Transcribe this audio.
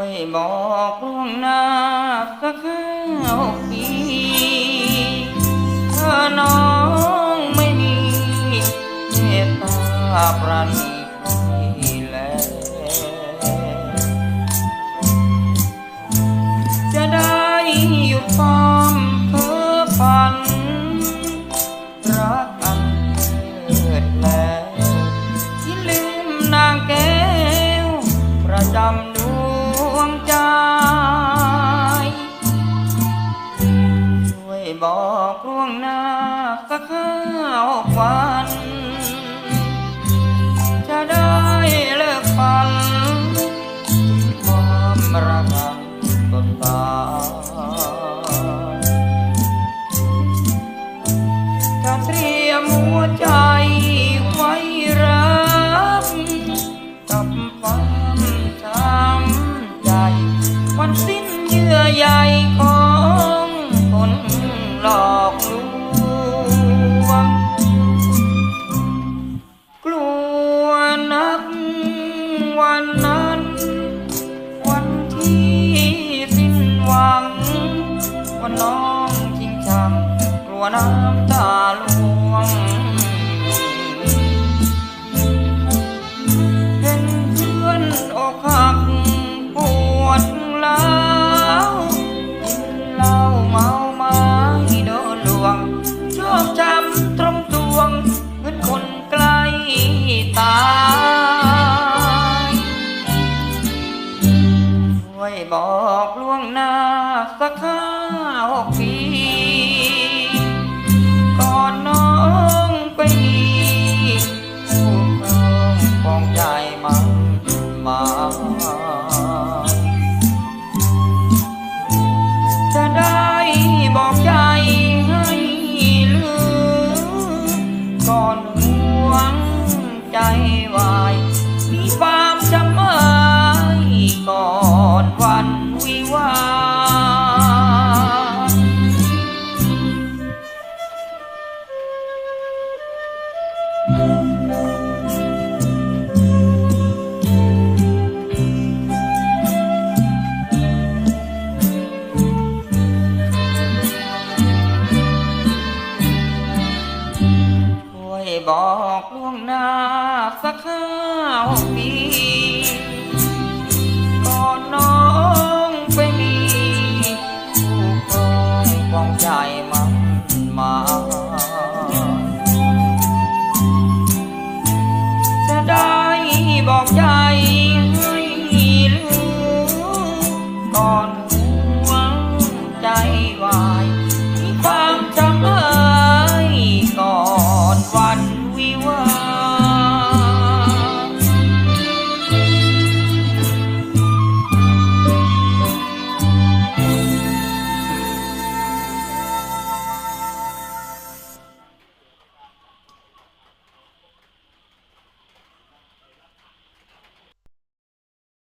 วยบอกล่วงหน้าสักห้าปีถ้าน้องไม่มีเมตตาปราณีพี่แลจะได้หยุดควา เตรียมหัวใจไว้รับกับความช้ำใจ วันสิ้นเยื่อใยของคนหลอกลวง กลัวนักวันนั้น วันที่สิ้นหวัง วันน้องจริงจังกลัวน้ำตา บอกล่วงหน้าสักห้าปีก่อนน้องไปมีผู้ครองกองใจมันมา จะได้บอกใจให้รู้ก่อน